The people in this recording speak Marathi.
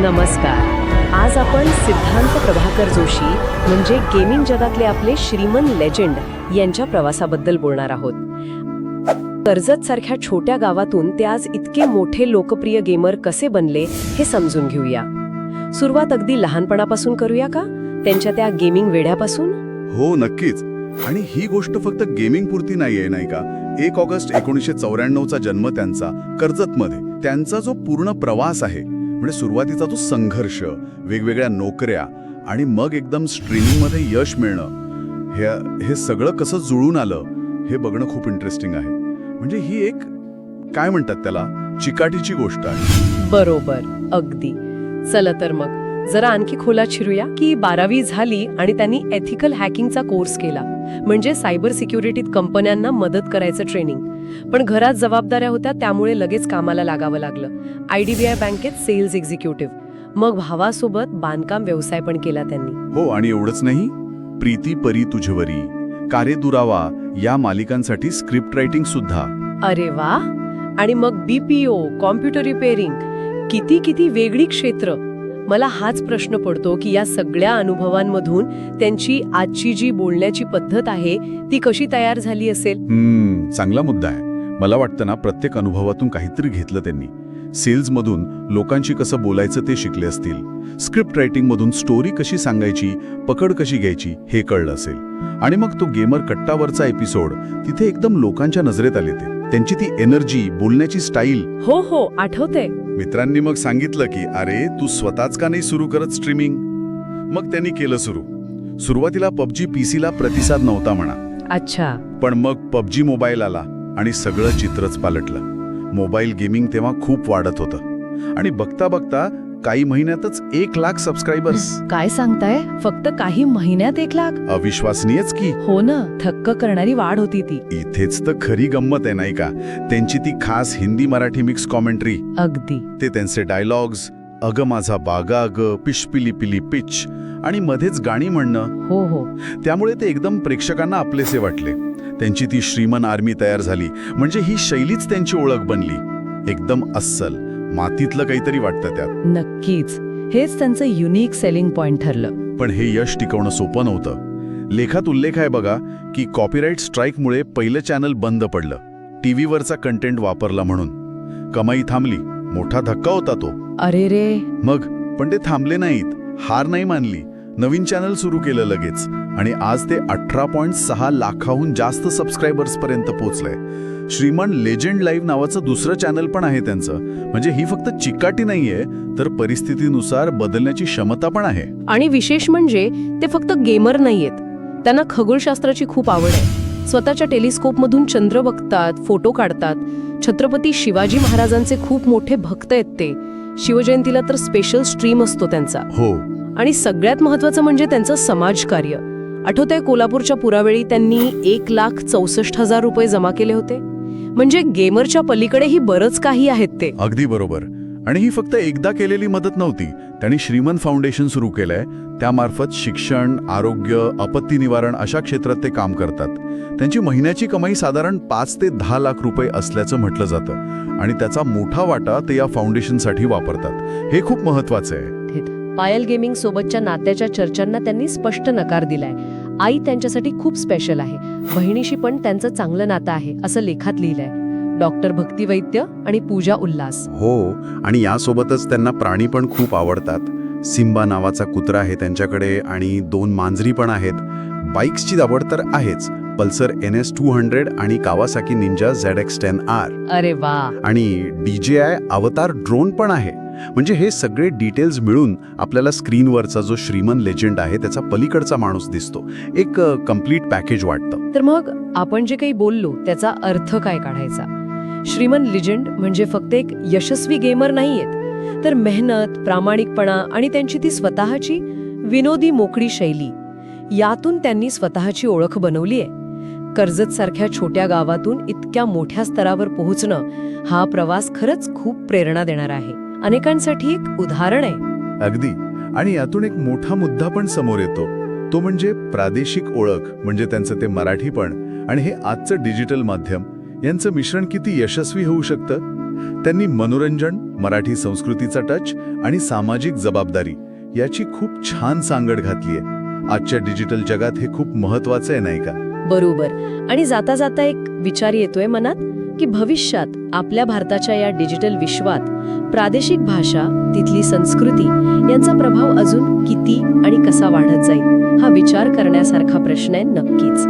नमस्कार. आज आपण सिद्धांत प्रभाकर जोशी म्हणजे गेमिंग जगातले आपले श्रीमन लेजेंड यांच्या प्रवासाबद्दल बोलणार आहोत. कर्जत सारख्या छोट्या गावातून ते आज इतके मोठे लोकप्रिय गेमर कसे बनले हे समजून घेऊया. सुरुवात अगदी लहानपणापासून करूया का? त्यांच्या त्या गेमिंग वेड्यापासून? हो नक्कीच. आणि ही गोष्ट फक्त गेमिंग पुरती नाहीये नाही का? एक ऑगस्ट एकोणीसशे चौऱ्याण्णवचा जन्म त्यांचा कर्जतमध्ये. त्यांचा जो पूर्ण प्रवास आहे म्हणजे सुरुवातीचा तो संघर्ष वेगवेगळ्या नोकऱ्या आणि मग एकदम स्ट्रीमिंगमध्ये यश मिळणं हे हे सगळं कसं जुळून आलं हे बघणं खूप इंटरेस्टिंग आहे. म्हणजे ही एक काय म्हणतात त्याला चिकाटीची गोष्ट आहे. बरोबर अगदी. चला तर मग. जरा आणखी खोलात शिरूया की बारावी झाली आणि त्यांनी एथिकल हॅकिंगचा कोर्स केला. म्हणजे सायबर सिक्युरिटीत कंपन्यांना मदत करायचं ट्रेनिंग पण घरात जबाबदाऱ्या होत्या त्यामुळे लगेच कामाला लागावं लागलं. आय डी बी आय बँकेत सेल्स एक्झिक्युटिव्ह मग भावासोबत बांधकाम व्यवसाय पण केला त्यांनी. हो आणि एवढंच नाही. प्रीती परी तुझवरी कारे दुरावा या मालिकांसाठी स्क्रिप्ट रायटिंग सुद्धा. अरे वा! आणि मग बीपीओ कॉम्प्युटर रिपेअरिंग किती किती वेगळी क्षेत्र. मला हाच प्रश्न पडतो की या सगळ्या अनुभवांमधून त्यांची आजची जी बोलण्याची पद्धत आहे ती कशी तयार झाली असेल? चांगला मुद्दा आहे. मला वाटतं ना प्रत्येक अनुभवातून काहीतरी घेतलं त्यांनी. सेल्समधून लोकांशी कसं बोलायचं ते शिकले असतील. स्क्रिप्ट रायटिंगमधून स्टोरी कशी सांगायची पकड कशी घ्यायची हे कळलं असेल. आणि मग तो गेमर कट्टावरचा एपिसोड तिथे एकदम लोकांच्या नजरेत आले ते. त्यांची ती एनर्जी बोलण्याची स्टाईल. हो हो आठवते मित्रांनी मग सांगितलं की अरे तू स्वतःच का नाही सुरू करत स्ट्रीमिंग मग त्यांनी केलं सुरू. सुरुवातीला पबजी पीसीला प्रतिसाद नव्हता म्हणा. अच्छा. पण मग पबजी मोबाईल आला आणि सगळं चित्रच पालटलं. मोबाईल गेमिंग तेव्हा खूप वाढत होतं. आणि बघता बघता काही महिन्यातच एक लाख सबस्क्रायबर्स काय सांगताय? फक्त काही महिन्यात एक लाख? अविश्वसनीयच की. हो ना थक्क करणारी वाढ होती ती. इथेच तर खरी गंमत आहे नाही का? त्यांची ती खास हिंदी मराठी मिक्स कॉमेंट्री अगदी. ते त्यांचे डायलॉग्स अग माझा बागा अग पिशपिली पिली पिच आणि मध्येच गाणी म्हणणं. हो हो. त्यामुळे ते एकदम प्रेक्षकांना आपलेसे वाटले. त्यांची ती श्रीमन आर्मी तयार झाली. म्हणजे ही शैलीच त्यांची ओळख बनली. एकदम अस्सल. मातीतलं काहीतरी वाटतं त्यात. नक्कीच. हेच त्यांचं युनिक सेलिंग पॉइंट ठरलं. पण हे यश टिकवणं सोपं नव्हतं. लेखात उल्लेख आहे बघा की कॉपीराईट स्ट्राईकमुळे पहिलं चॅनल बंद पडलं. टीव्हीवरचा कंटेंट वापरला म्हणून. कमाई थांबली. मोठा धक्का होता तो. अरे रे. मग? पण ते थांबले नाहीत. हार नाही मानली. नवीन चॅनल सुरू केलं लगेच. आणि आज ते अठरा पॉईंट सहा लाखाहून जास्त सबस्क्रायबर्स पर्यंत पोहोचलंय. श्रीमन लेजंड लाईव्ह नावाचं दुसरं चॅनल पण आहे त्यांचं. म्हणजे ही फक्त चिकाटी नाहीये तर परिस्थितीनुसार बदलण्याची क्षमता पण आहे. आणि विशेष म्हणजे ते फक्त गेमर नाहीयेत. त्यांना खगोलशास्त्राची खूप आवड आहे. स्वतःच्या टेलिस्कोपमधून चंद्र बघतात फोटो काढतात. छत्रपती शिवाजी महाराजांचे खूप मोठे भक्त आहेत ते. शिवजयंतीला तर स्पेशल स्ट्रीम असतो त्यांचा. हो. आणि सगळ्यात महत्वाचं म्हणजे त्यांचं समाजकार्य. आठवतंय कोल्हापूरच्या पुरावेळी त्यांनी एक लाख चौसष्ट हजार रुपये जमा केले होते? म्हणजे गेमरच्या पलीकडेही बरंच काही आहेत ते. अगदी बरोबर. आणि ही फक्त एकदा केलेली मदत नव्हती. त्यांनी श्रीमन फाउंडेशन सुरू केलंय. त्यामार्फत शिक्षण आरोग्य आपत्ती निवारण अशा क्षेत्रात ते काम करतात. त्यांची महिन्याची कमाई साधारण पाच ते दहा लाख रुपये असल्याचं म्हटलं जातं. आणि त्याचा मोठा वाटा ते या फाउंडेशनसाठी वापरतात. हे खूप महत्वाचं आहे. पायल गेमिंग सोबतच्या नात्याच्या चर्चांना त्यांनी स्पष्ट नकार दिलाय. आई त्यांच्यासाठी खूप स्पेशल आहे. बहिणीशी पण त्यांचं चांगलं नातं आहे असं लेखात लिहिलंय. डॉक्टर भक्ती वैद्य आणि पूजा उल्हास. हो आणि यासोबतच त्यांना प्राणी पण खूप आवडतात. सिम्बा नावाचा कुत्रा आहे त्यांच्याकडे आणि दोन मांजरी पण आहेत. बाईक्सची आवड तर आहेच Pulsar N S two hundred आणि Kawasaki Ninja Z X ten R. अरे वा. आणि डी आय अवतार ड्रोन पण आहे. म्हणजे हे सगळे डिटेल्स मिळून आपल्याला स्क्रीनवरचा जो श्रीमन लेजंड आहे त्याचा पलीकडचा माणूस दिसतो. एक कंप्लीट पॅकेज वाटतं. तर मग आपण जे काही बोललो त्याचा अर्थ काय काढायचा? श्रीमन लिजंड म्हणजे फक्त एक यशस्वी गेमर नाहीयेत. तर मेहनत प्रामाणिकपणा आणि त्यांची ती स्वतःची विनोदी मोकळी शैली यातून त्यांनी स्वतःची ओळख बनवली आहे कर्जत सारख्या छोट्या गावातून इतक्या मोठ्या स्तरावर पोहोचणं हा प्रवास खरंच खूप प्रेरणा देणार आहे. अनेकांसाठी एक उदाहरण आहे. अगदी. आणि यातून एक मोठा मुद्दा पण समोर येतो. तो म्हणजे प्रादेशिक ओळख म्हणजे त्यांचं ते मराठी पण. आणि हे आजचं डिजिटल माध्यम यांचं मिश्रण किती यशस्वी होऊ शकतं? त्यांनी मनोरंजन मराठी संस्कृतीचा टच आणि सामाजिक जबाबदारी याची खूप छान सांगड घातली आहे आजच्या डिजिटल जगात हे खूप महत्वाचं आहे नाही का? बरोबर. आणि जाता जाता एक विचार येतोय मनात की भविष्यात आपल्या भारताच्या या डिजिटल विश्वात प्रादेशिक भाषा तिथली संस्कृती यांचा प्रभाव अजून किती आणि कसा वाढत जाईल हा विचार करण्यासारखा प्रश्न आहे नक्कीच.